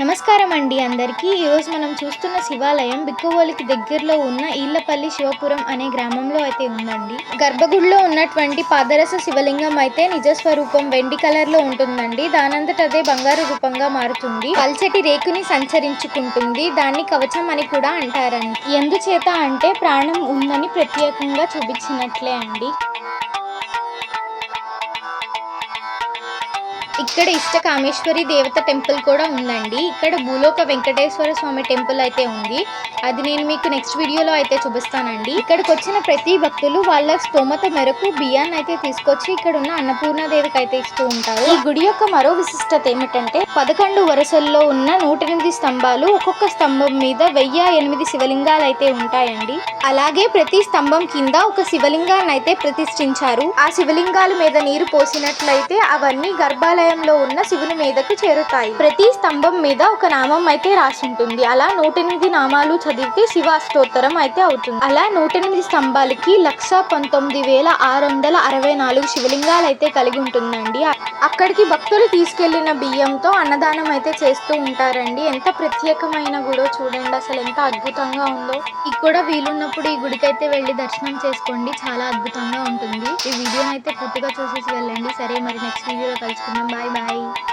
నమస్కారం అండి అందరికీ. ఈరోజు మనం చూస్తున్న శివాలయం బిక్కవోలికి దగ్గరలో ఉన్న ఈళ్ళపల్లి శివపురం అనే గ్రామంలో అయితే ఉందండి. గర్భగుడిలో ఉన్నటువంటి పాదరస శివలింగం అయితే నిజస్వరూపం వెండి కలర్లో ఉంటుందండి. దానంతట అదే బంగారు రూపంగా మారుతుంది. పల్చటి రేకుని సంచరించుకుంటుంది. దాన్ని కవచం అని కూడా అంటారండి. ఎందుచేత అంటే ప్రాణం ఉందని ప్రత్యేకంగా చూపించినట్లే అండి. ఇక్కడ ఇష్టకామేశ్వరి దేవత టెంపుల్ కూడా ఉందండి. ఇక్కడ భూలోక వెంకటేశ్వర స్వామి టెంపుల్ అయితే ఉంది. అది నేను మీకు నెక్స్ట్ వీడియోలో అయితే చూపిస్తానండి. ఇక్కడికి వచ్చిన ప్రతి భక్తులు వాళ్ళ స్తోమత మేరకు బియ్యాన్ని అయితే తీసుకొచ్చి ఇక్కడ ఉన్న అన్నపూర్ణ దేవికి అయితే ఇస్తూ ఉంటారు. ఈ గుడి యొక్క మరో విశిష్టత ఏమిటంటే పదకొండు వరుసల్లో ఉన్న నూట ఎనిమిది స్తంభాలు ఒక్కొక్క స్తంభం మీద వెయ్యి ఎనిమిది శివలింగాలు అయితే ఉంటాయండి. అలాగే ప్రతి స్తంభం కింద ఒక శివలింగాన్ని అయితే ప్రతిష్ఠించారు. ఆ శివలింగాల మీద నీరు పోసినట్లయితే అవన్నీ ఆలయంలో ఉన్న శివుని మీదకు చేరుతాయి. ప్రతి స్తంభం మీద ఒక నామం అయితే రాసి ఉంటుంది అలా నూట ఎనిమిది నామాలు చదివితే శివాష్టోత్తరం అయితే అవుతుంది. అలా నూట ఎనిమిది స్తంభాలకి లక్ష పంతొమ్మిది వేల ఆరు వందల అరవై నాలుగు శివలింగాలు అయితే కలిగి ఉంటుందండి. అక్కడికి భక్తులు తీసుకెళ్ళిన బియ్యంతో అన్నదానం అయితే చేస్తూ ఉంటారండి. ఎంత ప్రత్యేకమైన గుడో చూడండి అసలు ఎంత అద్భుతంగా ఉందో. ఇక్కడ కూడా వీలున్నప్పుడు ఈ గుడికి అయితే వెళ్ళి దర్శనం చేసుకోండి. చాలా అద్భుతంగా ఉంటుంది. ఈ వీడియోని అయితే పూర్తిగా చూసేసి వెళ్ళండి. సరే మరి నెక్స్ట్ వీడియోలో కలుసుకుందాం. bye bye.